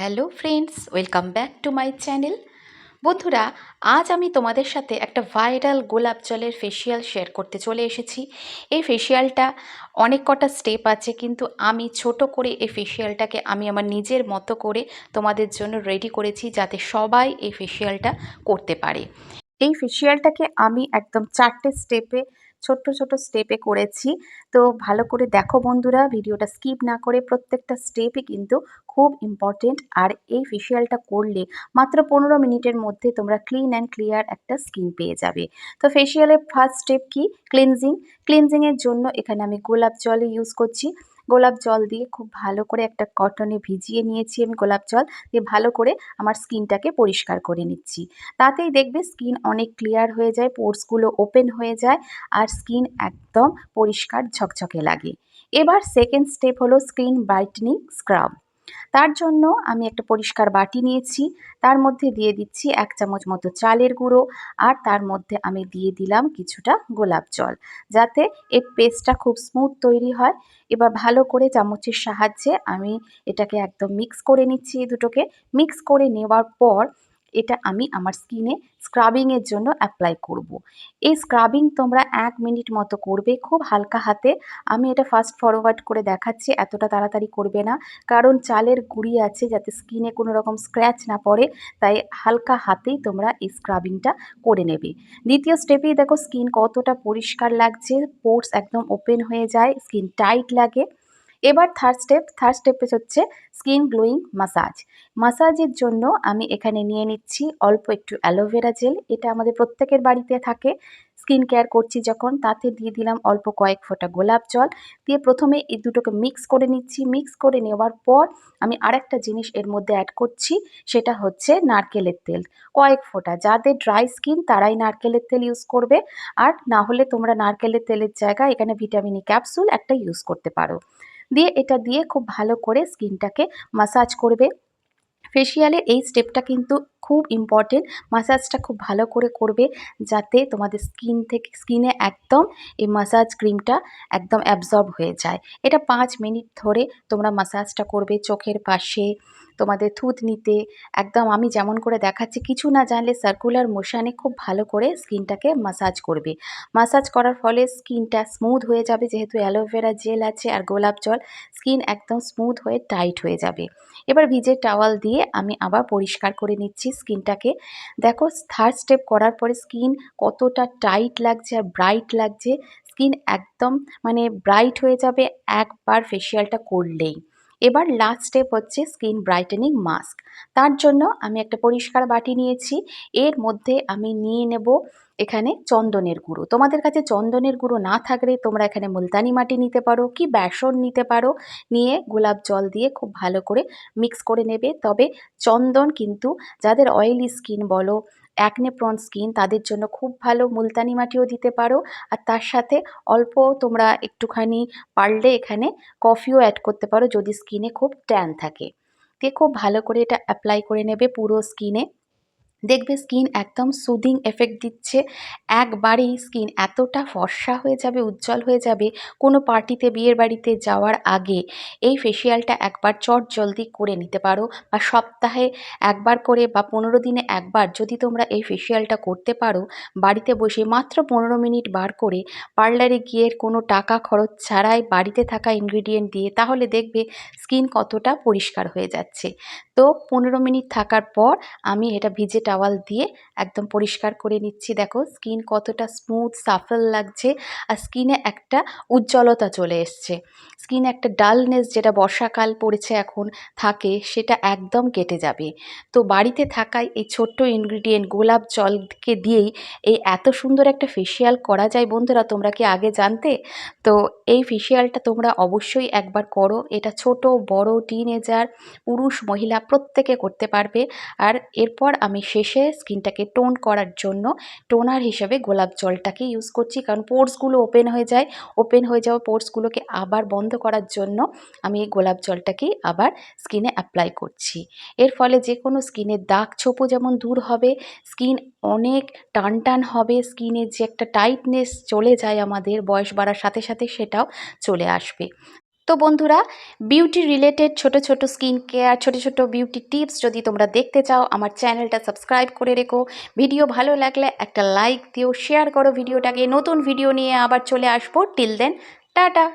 Hello friends, welcome back to my channel. বন্ধুরা, আজ আমি তোমাদের সাথে একটা ভাইরাল গোলাপ জলের ফেসিয়াল শেয়ার করতে চলে এসেছি। এই ফেসিয়ালটা অনেক কটা স্টেপ আছে, কিন্তু আমি ছোট করে এই ফেসিয়ালটাকে আমি আমার নিজের মতো করে তোমাদের জন্য রেডি করেছি যাতে সবাই এই ফেসিয়ালটা করতে পারে। এই ফেসিয়ালটাকে আমি একদম চারটে স্টেপে ছোট্ট ছোট স্টেপে করেছি। তো ভালো করে দেখো বন্ধুরা, ভিডিওটা স্কিপ না করে প্রত্যেকটা স্টেপই কিন্তু খুব ইম্পর্টেন্ট আর এই ফেসিয়ালটা করলে মাত্র পনেরো মিনিটের মধ্যে তোমরা ক্লিন অ্যান্ড ক্লিয়ার একটা স্কিন পেয়ে যাবে। তো ফেসিয়ালের ফার্স্ট স্টেপ কি? ক্লিনজিং ক্লিনজিংয়ের জন্য এখানে আমি গোলাপ জলই ইউজ করছি। গোলাপ জল দিয়ে খুব ভালো করে একটা কটনে ভিজিয়ে নিয়েছি আমি গোলাপ জল দিয়ে ভালো করে আমার স্কিনটাকে পরিষ্কার করে নিচ্ছি। তাতেই দেখবে স্কিন অনেক ক্লিয়ার হয়ে যায়, পোর্সগুলো ওপেন হয়ে যায় আর স্কিন একদম পরিষ্কার ঝকঝকে লাগে। এবার সেকেন্ড স্টেপ হলো স্কিন ব্রাইটনিং স্ক্রাব। তার জন্য আমি একটা পরিষ্কার বাটি নিয়েছি। তার মধ্যে দিয়ে দিচ্ছি এক চামচ মতো চালের গুঁড়ো আর তার মধ্যে আমি দিয়ে দিলাম কিছুটা গোলাপ জল যাতে এর পেস্টটা খুব স্মুথ তৈরি হয়। এবার ভালো করে চামচের সাহায্যে আমি এটাকে একদম মিক্স করে নিচ্ছি দুটোকে। মিক্স করে নেওয়ার পর এটা আমি আমার স্কিনে স্ক্রাবিংয়ের জন্য অ্যাপ্লাই করব। এই স্ক্রাবিং তোমরা এক মিনিট মতো করবে, খুব হালকা হাতে। আমি এটা ফাস্ট ফরওয়ার্ড করে দেখাচ্ছি, এতটা তাড়াতাড়ি করবে না। কারণ চালের গুঁড়ি আছে যাতে স্কিনে কোনো রকম স্ক্র্যাচ না পড়ে, তাই হালকা হাতেই তোমরা এই স্ক্রাবিংটা করে নেবে। দ্বিতীয় স্টেপেই দেখো স্কিন কতটা পরিষ্কার লাগছে পোর্স একদম ওপেন হয়ে যায় স্কিন টাইট লাগে। এবার থার্ড স্টেপ থার্ড স্টেপে হচ্ছে স্কিন গ্লোয়িং মাসাজ মাসাজের জন্য আমি এখানে নিয়ে নিচ্ছি অল্প একটু অ্যালোভেরা জেল এটা আমাদের প্রত্যেকের বাড়িতে থাকে। স্কিন কেয়ার করছি যখন, তাতে দিয়ে দিলাম অল্প কয়েক ফোঁটা গোলাপ জল। দিয়ে প্রথমে এই দুটোকে মিক্স করে নিচ্ছি। মিক্স করে নেওয়ার পর আমি আরেকটা জিনিস এর মধ্যে অ্যাড করছি, সেটা হচ্ছে নারকেলের তেল। কয়েক ফোঁটা, যাদের ড্রাই স্কিন তারাই নারকেলের তেল ইউজ করবে। আর না হলে তোমরা নারকেলের তেলের জায়গায় এখানে ভিটামিনি ক্যাপসুল একটা ইউজ করতে পারো। দিয়ে এটা দিয়ে খুব ভালো করে স্কিনটাকে মাসাজ করবে। ফেসিয়ালের এই স্টেপটা কিন্তু খুব ইম্পর্টেন্ট মাসাজটা খুব ভালো করে করবে যাতে তোমাদের স্কিন থেকে স্কিনে একদম এই মাসাজ ক্রিমটা একদম অ্যাবজর্ব হয়ে যায়। এটা পাঁচ মিনিট ধরে তোমরা মাসাজটা করবে চোখের পাশে, তোমাদের থুতনিতে একদম আমি যেমন করে দেখাচ্ছি, কিছু না জানলে সার্কুলার মোশানে খুব ভালো করে স্কিনটাকে মাসাজ করবে। মাসাজ করার ফলে স্কিনটা স্মুথ হয়ে যাবে, যেহেতু অ্যালোভেরা জেল আছে আর গোলাপ জল স্কিন একদম স্মুথ হয়ে টাইট হয়ে যাবে। এবার ভিজে টাওয়াল দিয়ে আমি আবার পরিষ্কার করে নিচ্ছি স্কিনটাকে। দেখো থার্ড স্টেপ করার পরে স্কিন কতটা টাইট লাগছে আর ব্রাইট লাগছে। স্কিন একদম মানে ব্রাইট হয়ে যাবে একবার ফেসিয়ালটা করলেই। এবার লাস্ট স্টেপ হচ্ছে স্কিন ব্রাইটেনিং মাস্ক তার জন্য আমি একটা পরিষ্কার বাটি নিয়েছি। এর মধ্যে আমি নিয়ে নেব এখানে চন্দনের গুঁড়ো। তোমাদের কাছে চন্দনের গুঁড়ো না থাকলে তোমরা এখানে মুলতানি মাটি নিতে পারো কি বেসন নিতে পারো। নিয়ে গোলাপ জল দিয়ে খুব ভালো করে মিক্স করে নেবে। তবে চন্দন কিন্তু যাদের অয়েলি স্কিন বলো অ্যাকনে প্রন স্কিন তাদের জন্য খুব ভালো মুলতানি মাটিও দিতে পারো। আর তার সাথে অল্প তোমরা একটুখানি পারলে এখানে কফিও অ্যাড করতে পারো যদি স্কিনে খুব ট্যান থাকে। দিয়ে খুব ভালো করে এটা অ্যাপ্লাই করে নেবে পুরো স্কিনে দেখবে স্কিন একদম সুদিং এফেক্ট দিচ্ছে। একবারেই স্কিন এতটা ফর্সা হয়ে যাবে, উজ্জ্বল হয়ে যাবে কোনো পার্টিতে বিয়ের বাড়িতে যাওয়ার আগে। এই ফেসিয়ালটা একবার চট জলদি করে নিতে পারো বা সপ্তাহে একবার করে বা পনেরো দিনে একবার যদি তোমরা এই ফেসিয়ালটা করতে পারো, বাড়িতে বসে মাত্র পনেরো মিনিট বার করে পার্লারে গিয়ে কোনো টাকা খরচ ছাড়াই বাড়িতে থাকা ইনগ্রিডিয়েন্ট দিয়ে, তাহলে দেখবে স্কিন কতটা পরিষ্কার হয়ে যাচ্ছে। তো পনেরো মিনিট থাকার পর আমি এটা ভিজে টাওয়াল দিয়ে একদম পরিষ্কার করে নিচ্ছি। দেখো স্কিন কতটা স্মুথ সাফল লাগছে আর স্কিনে একটা উজ্জ্বলতা চলে এসছে। স্কিনে একটা ডালনেস যেটা বর্ষাকাল পড়েছে এখন থাকে, সেটা একদম কেটে যাবে। তো বাড়িতে থাকায় এই ছোট্ট ইনগ্রিডিয়েন্ট গোলাপ জলকে দিয়েই এই এত সুন্দর একটা ফেসিয়াল করা যায় বন্ধুরা, তোমরা কি আগে জানতে? তো এই ফেসিয়ালটা তোমরা অবশ্যই একবার করো। এটা ছোট, বড় টিনেজার পুরুষ, মহিলা প্রত্যেকে করতে পারবে। আর এরপর আমি শেষে স্কিনটাকে টোন করার জন্য টোনার হিসেবে গোলাপ জলটাকে ইউজ করছি। কারণ পোর্সগুলো ওপেন হয়ে যায়। ওপেন হয়ে যাওয়া পোর্সগুলোকে আবার বন্ধ করার জন্য আমি এই গোলাপ জলটাকেই আবার স্কিনে অ্যাপ্লাই করছি। এর ফলে যে কোনো স্কিনের দাগ ছোপো যেমন দূর হবে স্কিন অনেক টান টান হবে স্কিনের যে একটা টাইটনেস চলে যায় আমাদের, বয়স বাড়ার সাথে সাথে সেটাও চলে আসবে। তো বন্ধুরা বিউটি রিলেটেড ছোট ছোট স্কিন কেয়ার ছোট ছোট বিউটি টিপস যদি তোমরা দেখতে চাও, আমার চ্যানেলটা সাবস্ক্রাইব করে রেখো। ভিডিও ভালো লাগলে একটা লাইক দিও শেয়ার করো ভিডিওটাকে নতুন ভিডিও নিয়ে আবার চলে আসব। Till then tata!